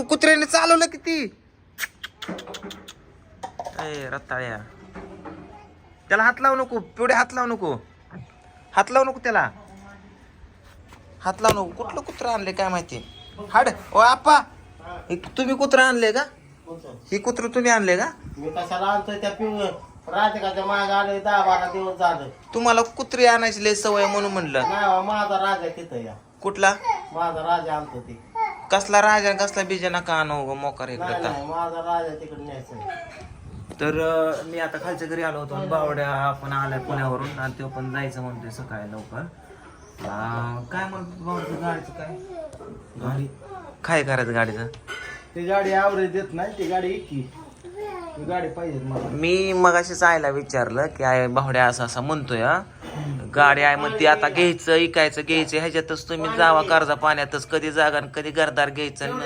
तू कुत्र्याने चालवलं किती ए रताळ्या. त्याला हात लावू नको पिवडे हात लावू नको. हात लावू नको त्याला. हात लावू नको. कुठलं कुत्रं आणले काय माहिती? हाड. ओ आप्पा. हे तुम्ही कुत्रं आणले का? ही कुत्रं तुम्ही आणले का? मी कशाला आणतोय त्या पिव राधिकाच्या मागे आले दहा बारा दिवस झाले. तुम्हाला कुत्री आणायची लय सवय म्हणून म्हणलं. नाही बा, माझा राजा तिथं या. कुठला? माझा राजा आणतो ती. कसला राजा कसला बीजा नका आणू ग मोकार इकडे नाही माझा राजा तिकडे न्यायचं तर अं, मी आता खालच्या घरी आलो होतो आणि बावड्या आपण आलाय पुण्यावरून आणि तो पण जायचं म्हणतोय सकाळी लवकर. अं, काय म्हणतो बावड्या गाडीचं काय? गाडी. काय करायचं गाडीचं? ती गाडी आवरेज देत नाही ती गाडी ती गाडी पाहिजे मला. मी मगाशीच आयला विचारलं की आय बावड्या असं असं म्हणतोय हा. गाडी आहे मग ती आता घ्यायचं इकायचं घ्यायचं ह्याच्यातच तुम्ही जावा कर्जा पाण्यातच कधी जागा आणि कधी घरदार घ्यायचं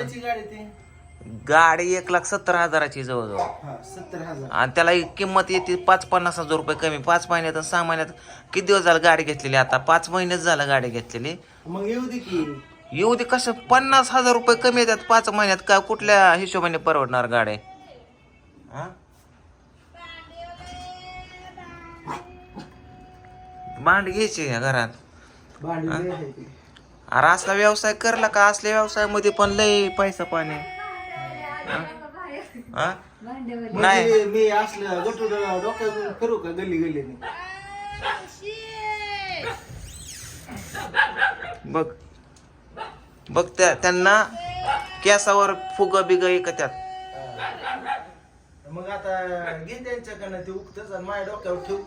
गाडी एक लाख सत्तर हजाराची जवळजवळ. हा सत्तर हजार. आणि त्याला एक किंमत येते पाच पन्नास हजार रुपये कमी. पाच महिन्यात आणि सहा महिन्यात किती दिवस झालं गाडी घेतलेली आता? पाच महिनेच झालं गाडी घेतलेली. मग येऊ दे की. येऊ दे कसं? पन्नास हजार रुपये कमी येतात पाच महिन्यात. काय कुठल्या हिशोबाने परवडणार गाडी? हा? भांड घ्यायची का घरात. अरे असला व्यवसाय करला का? असल्या व्यवसायामध्ये पण लय पैसा पाणी? नाही. म्हणजे मी असलं डोक्यातून फिरू का गल्ली गल्लीने? बघ. बघ त्या त्यांना केसावर फुग बिग एक त्यात. मग आता घे त्यांच्याकडनं ते उगतच आणि माझ्या डोक्यावर ठेव.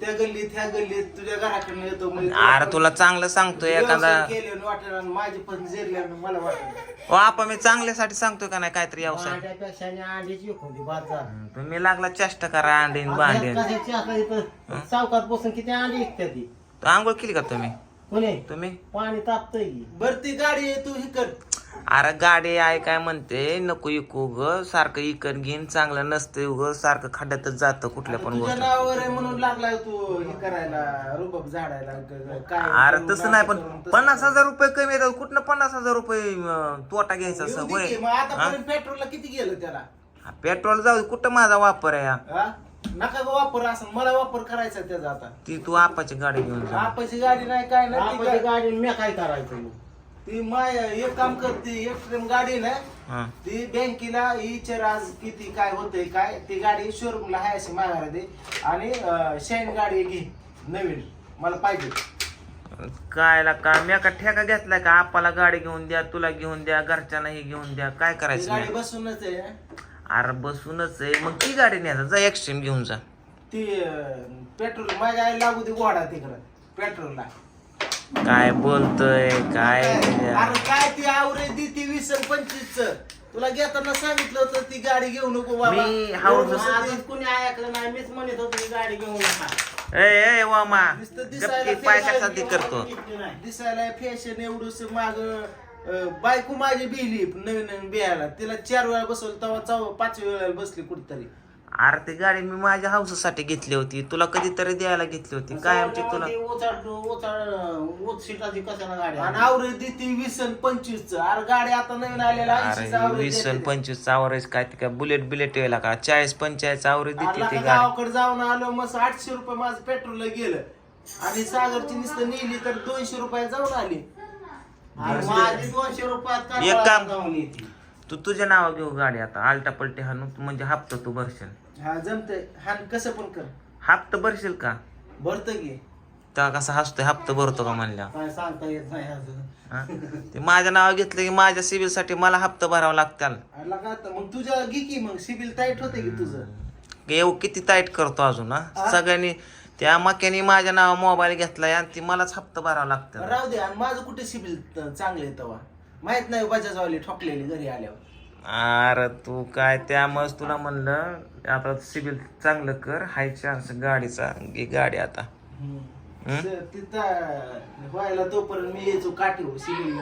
त्या गल्लीत त्या गल्लीत तुझ्या घराकडनं येतो म्हणजे अरे तुला चांगलं सांगतोय एखादा केल्यानं वाटेल आणि माझी पण जिरल्यानं मला वाटेल. ओ आपण मी चांगल्यासाठी सांगतोय का नाही काहीतरी व्यवसाय? भांड्यापेक्षा आणि अंड्याची एक होती बाजार तुम्ही लागला चेष्टा करा अंडीन भांडीन कशाची आता इथं सावकात बसून किती अंडी विकत्या ती? आंघोळ केली का तुम्ही? कोणी? तुम्ही? पाणी तापतय की. बर ती गाडी तू ही कर अरे गाडी आहे काय म्हणते नको इकू ग सारखं इकत घेईन चांगलं नसतं उग सारखं खड्ड्यातच जातं कुठल्या पण गोष्ट नावावर आहे म्हणून लागलाय तू हे करायला रुबाब झाडायला ग- ग- काय अरे तसं नाही पण पन्नास हजार रुपये कमी येतात कुठनं पन्नास हजार रुपये अं, तोटा घ्यायचा येऊ असं दे वय की, मग आतापर्यंत पेट्रोलला किती गेलं त्याला? पेट्रोल जाऊ दे, कुठं माझा वापर आहे हा? हा? नका गं वापर असं मला वापर करायचा त्याचा आता. ती तू आपाची गाडी घेऊन जा. आपाची गाडी नाही काय नाही गाडी मी काय करायचं ती माय एक काम करते एक गाडी ना हा. ती बँकेला विचार आज किती काय होतंय काय ती गाडी शोरूमला आहे अशी माघारा दे. आणि शेण गाडी घे नवीन. मला पाहिजे. कायला का मी का ठेका घेतलाय का? आपाला गाडी घेऊन द्या तुला घेऊन द्या घरच्यांना हे घेऊन द्या. काय ती करायचं गाडी नाही? बसूनच आहे अरे बसूनच आहे. मग ती गाडी न्यायचा जा एक्स्ट्रीम घेऊन जा. ती पेट्रोल माझ्या आई लागू दे घोडा तिकडं पेट्रोलला काय बोलतोय काय अरे काय ती आवरे दी ती वीस आणि पंचवीस तुला घेताना सांगितलं होतं ती गाडी घेऊ नको बाबा. मी एवढं कुणी ऐकलं नाही मीच म्हणत होतो ही गाडी घेऊ नका. ए ए वामा नुसतं दिसायला गप्पी पाय कशासाठी करतो. दिसायला फॅशन एवढंच माग बायको माझी बिहली नवीन नवीन बिहायला तिला चार वेळा बसवलं तेव्हा चौ पाच वेळा बसली कुठतरी. अरे ती गाडी मी माझ्या हाऊससाठी घेतली होती. तुला कधीतरी द्यायला घेतली होती. काय आमची तुला? ती ओचाड ओचाड ऊच सीटाची कशाला गाडी आणि आवरेज देते वीस आणि पंचवीस अरे गाडी आता नवीन आलेला अरे वीस आणि देते. पंचवीस आवरेज काय ते काय बुलेट बिलेट यायला का? चाळीस पंचेचाळीस आवरेज देते ती गाडी. गावाकडे जाऊन आलो मस्त आठशे रुपये माझं पेट्रोलला गेलं. आणि सागरची नुसतं नेली तर दोनशे रुपये जाऊन आली. अरे माझी दोनशे रुपयात एक काम- जाऊन येते. तू तुझ्या नावा घेऊ गाडी आता. आलटा पलटी हाणून तू म्हणजे हप्ता तू भरशील. हा जमतंय. हा कसं पण कर. हप्ता भरशील का? भरत घे तेव्हा कसा हसतोय हप्ता भरतो का म्हणल्या? काय सांगता येत नाही अजून. हा? ते माझ्या नाव घेतलं की माझ्या सिव्हिलसाठी मला हप्ता भरावा आता मग तुझ्या घे की मग. सिबिल टाईट होते की तुझं? येऊ किती टाईट करतो अजून हा? सगळ्यांनी त्या मक्याने माझ्या नाव मोबाईल घेतलाय आणि ती मलाच हप्ता भरावा लागतं राहू दे आणि माझं कुठे सिबिल चांगले तेव्हा माहीत नाही बजाजवाली ठोकलेली घरी आल्यावर. अरे तू काय त्यामुळेच तुला म्हणलं आता सिबिल चांगलं कर हाय चान्स गाडीचा घे गाडी आता. तिथं व्हायला तोपर्यंत मी यायचो काठी सिबिल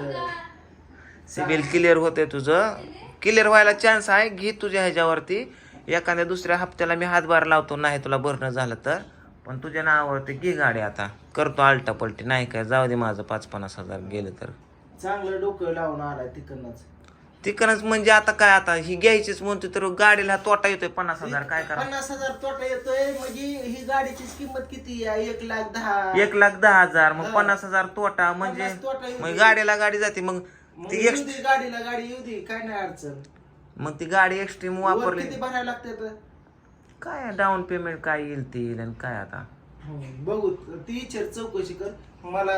सिबिल क्लिअर होते तुझं. क्लिअर व्हायला चान्स आहे घे तुझ्या ह्याच्यावरती. एखाद्या दुसऱ्या हप्त्याला मी हातभार लावतो नाही तुला भरणं झालं तर. पण तुझ्या नावावरती घे गाडी आता. करतो आलटा पलटी नाही काय जाऊ दे माझं पाच पन्नास हजार गेलं तर. चांगलं डोकं लावून आलाय तिकडनंच. तिकडच म्हणजे आता काय आता ही घ्यायचीच म्हणतो तर गाडीला तोटा येतोय पन्नास हजार काय करा? पन्नास हजार तोटा येतोय म्हणजे ही गाडीची किंमत किती आहे? एक लाख दहा. एक लाख दहा हजार मग हा. पन्नास हजार तोटा म्हणजे पन्नास तोटा येऊ मग दे. गाडीला गाडी जाते मग मग ती येऊ दे गाडीला गाडी येऊ दे काय नाही अडचण. मग ती गाडी एक्स्ट्रीम वर वापरली. किती भरायला लागते? काय डाऊन पेमेंट काय येईल ते येईल आणि काय आता? बघू ती विचार चौकशी कर. मला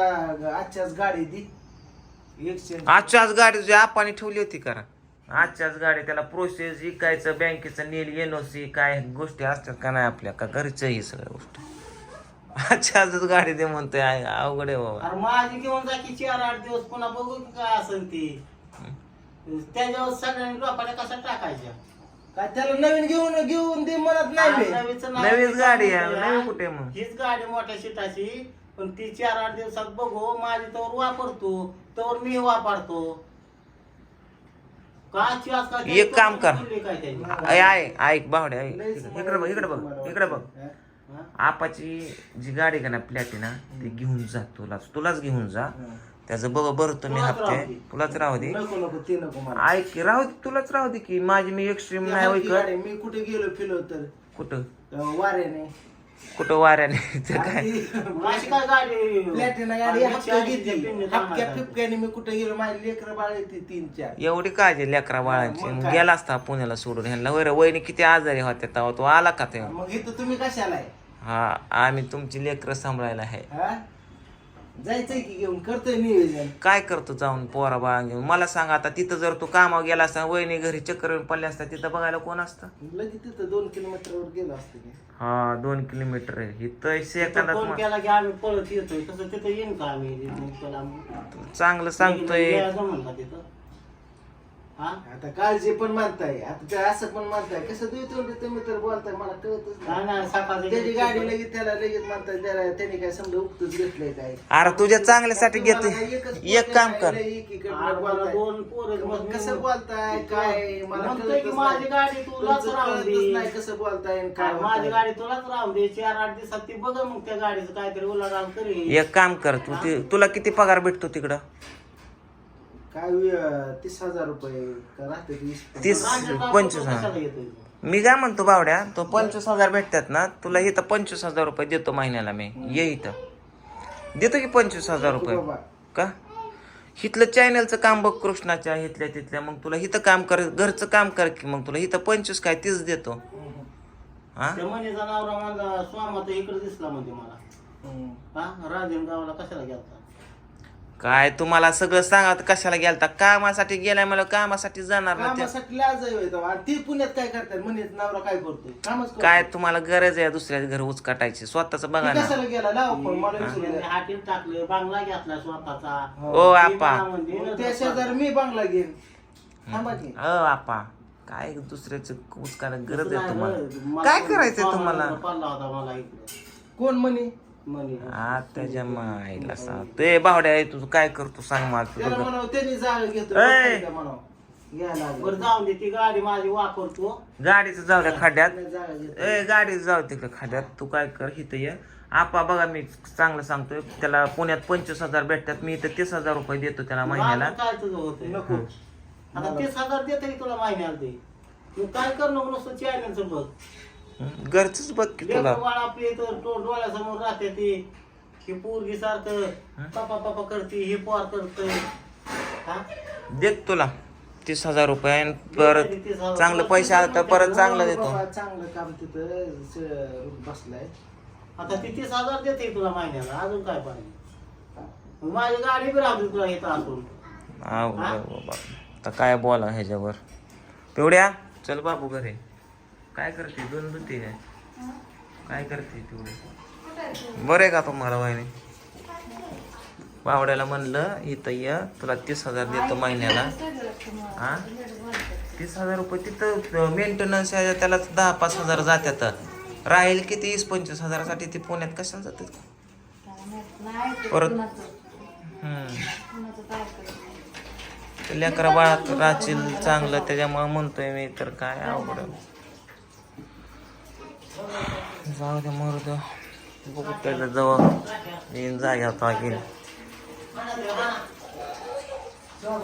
आजच्याच गाडी दी. एक्सचेंज आजच्याच गाडी तुझ्या आपाने ठेवली होती करा. आजच्याच गाडी त्याला प्रोसेस इकायचं बँकेचं नील एनओसी काय गोष्टी असतात का नाही आपल्या? का घरचं ही सगळ्या गोष्टी? आजच्याच गाडी दे म्हणतोय आहे, अवघड आहे बाबा. अरे माझी घेऊन जा की चार आठ दिवस पुन्हा बघू की काय असेल ती. त्याच्यावर सगळ्यांनी लोकांना कसा टाकायच्या? काय त्याला नवीन घेऊन घेऊन दे म्हणत नाही बे. नवीचं नाव नवीच गाडी आहे, सांगतोय, नवी कुठे मग? हीच गाडी मोठ्या शिटाची पण ती चार आठ दिवसात बघू माझी तवर वापरतो तवर मी वापरतो. एक काम कर. काय त्याची? ऐ- ऐक ऐक बावडे ऐक. इकडे बघ इकडे बघ इकडे बघ. हा? हा? आपाची जी गाडी का ना प्लॅटिना ती घेऊन जा तुलाच तुलाच घेऊन जा. त्याचं बघ बरं तुम्ही तुलाच राहू हप्ते दे. तुलाच राहू दे. नको नको ते नको मला. ऐक की राहू दे तुलाच राहू दे की माझी मी एक्स्ट्रीम नाही होय हलकी कर. गाडी, मी कुठे गेलो फिलो तर? कुठं? अं, वाऱ्याने. कुठं वाऱ्याने काय? आणि अशी काय गाडी? प्लॅटिना गाडी आणि हप्ता चाळीसच्या घेतली पिंडी हपक्या थांबायला. फिपक्याने मी कुठे गेलो माझी लेकर बाळ येते तीन चार. एवढी काळजी लेकरा बाळांची. मग? गेला असता पुण्याला सोडून ह्यांना. वैर वहिनी किती आजारी होत्या तेव्हा? तो आला का ते मग इथं तुम्ही कशाला आहे? हा आम्ही तुमची लेकरं सांभाळायला आहे. हा? जायचंय की घेऊन करतोय नियोजन. काय करतो जाऊन पोरा बाळा घेऊन? मला सांग आता तिथं जर तू कामावर गेला असता वहिनी घरी चक्कर येऊन पडले असता तिथं बघायला कोण असतं? लगेच तिथं दोन किलोमीटरवर गेलो असतो हा दोन किलोमीटर आहे. इथं तिथं सेकंदात फोन मा- केला की आम्ही पळत येतोय तसं तिथं येईन का आम्ही? त्याला चांगलं सांगतोय. तिथं. हा? आता काळजी पण मानताय आता ते असं पण मानताय कसं देतो तुम्ही तर बोलताय मला कळतच नाही. त्याची गाडी लगेच त्याला लगेच म्हणताय त्याला त्याने काय समजा उगतच घेतलंय काय? अरे तुझ्या चांगल्यासाठी घेते एक काम कर. दोन पोरं मग कसं बोलताय काय मला म्हणतोय की कळतच माझी नाही. गाडी तुलाच तुमचं राहून कळतच दे. नाही कसं बोलताय आणि काय माझी बोलताय. गाडी तुलाच राहून दे. चार आठ दिवसात ती बघ मग त्या गाडीचं काहीतरी उलाढाल करी एक काम कर तू ते- तुला किती पगार भेटतो तिकडं? काय तीस हजार रुपये का राहते वीस तीस पंचवीस हजार. मी काय म्हणतो बावड्या तो पंचवीस हजार भेटतात ना तुला इथं पंचवीस हजार रुपये देतो महिन्याला मी. ये इथं. देतो की पंचवीस हजार रुपये? बाबा. का? इथलं चॅनलचं काम बघ कृष्णाच्या इथल्या तिथल्या. मग तुला इथं काम कर घरचं काम कर की मग तुला इथं पंचवीस काय तीच देतो. हा? त्या मनीचा नवरा माझा स्वामा इकडे दिसला म्हणजे मला. हम्म. हा? रांजणगावला कशाला गेलता? काय तुम्हाला सगळं सांगा आता कशाला गेलता? कामासाठी गेलाय मला कामासाठी जाणार ना ते. कामासाठी लाज आहे होय तेव्हा. आणि ती पुण्यात काय करतात म्हणे नवरा काय करतोय? कामच करतोय. काय तुम्हाला गरज आहे दुसऱ्या घर उचकाटायची? स्वतःच बघा ती ना. कशाला गेला? लाव फोन मला विचारू त्यांनी द्या. हाटील टाकलं बांगला घेतला स्वतःचा. ओ आपा. ती मला म्हणली, मग त्या शेजारी मी बांगला घेईन. थांबा की. अ आपा. काय दुसऱ्याच उचकायला गरज आहे तुम्हाला? काय करायचंय तुम्हाला? पडला होता मला इकडे. कोण म्हणे मनी त्याच्या माईला सांग ते बावड्या आहे तुझं काय करतो सांग मला त्याला तुझं म्हणावं त्यांनी जागा घेतो ऐ! म्हणावं. घ्यायला लागलं. बरं जाऊन दे ती गाडी माझी वापरतो. गाडीचं जाऊ द्या खड्ड्यात त्याने जागा घेतो ए गाडी जाऊ तिकडे खड्ड्यात तू काय कर इथं ये. आपा बघा मी चांगलं सांगतोय. त्याला पुण्यात पंचवीस हजार भेटतात. मी इथं तीस हजार रुपये देतो त्याला महिन्याला. माझं काय तुझं होतंय? नको. आता तीस हजार देते तुला महिन्याला ते तू काय कर नको नुसतं चॅनलचं बघ. घरचंच बघ की तुला. लेकरं बाळ आपली इथं तो डोळ्यासमोर राहते ती. ही पोरगी सारखं पापा पापा करते हे पोर करतय. हा? देत तुला. तीस हजार रुपये आणि परत चांगलं पैसे आलं तर परत चांगलं देतो. बाबा, चांगलं काम तिथं स- बसलाय. आता ती तीस हजार देते तुला महिन्याला. अजून काय पाहिजे? मग माझी गाडी बी राहते तुला इथं असून बाबा. आता काय बोला ह्याच्यावर? पिवड्या चल बाबू घरी. काय करते? दोन दुती काय काय करते पिवडे बरं आहे का तुम्हाला वहिनी? बावड्याला म्हणलं इथं ये तुला तीस हजार देतो महिन्याला. हा? तीस हजार रुपये तिथं मेंटेनन्स आहे त्याला दहा पाच हजार जात्यात. राहील किती? वीस पंचवीस हजारासाठी ते पुण्यात कशाला जातात? परत लेकरा बाळात राहशील चांगलं त्याच्यामुळे म्हणतोय मी तर काय अवघड. जाऊ दे मरू दे बघू त्याला जवळ येईन जाग्यावर तो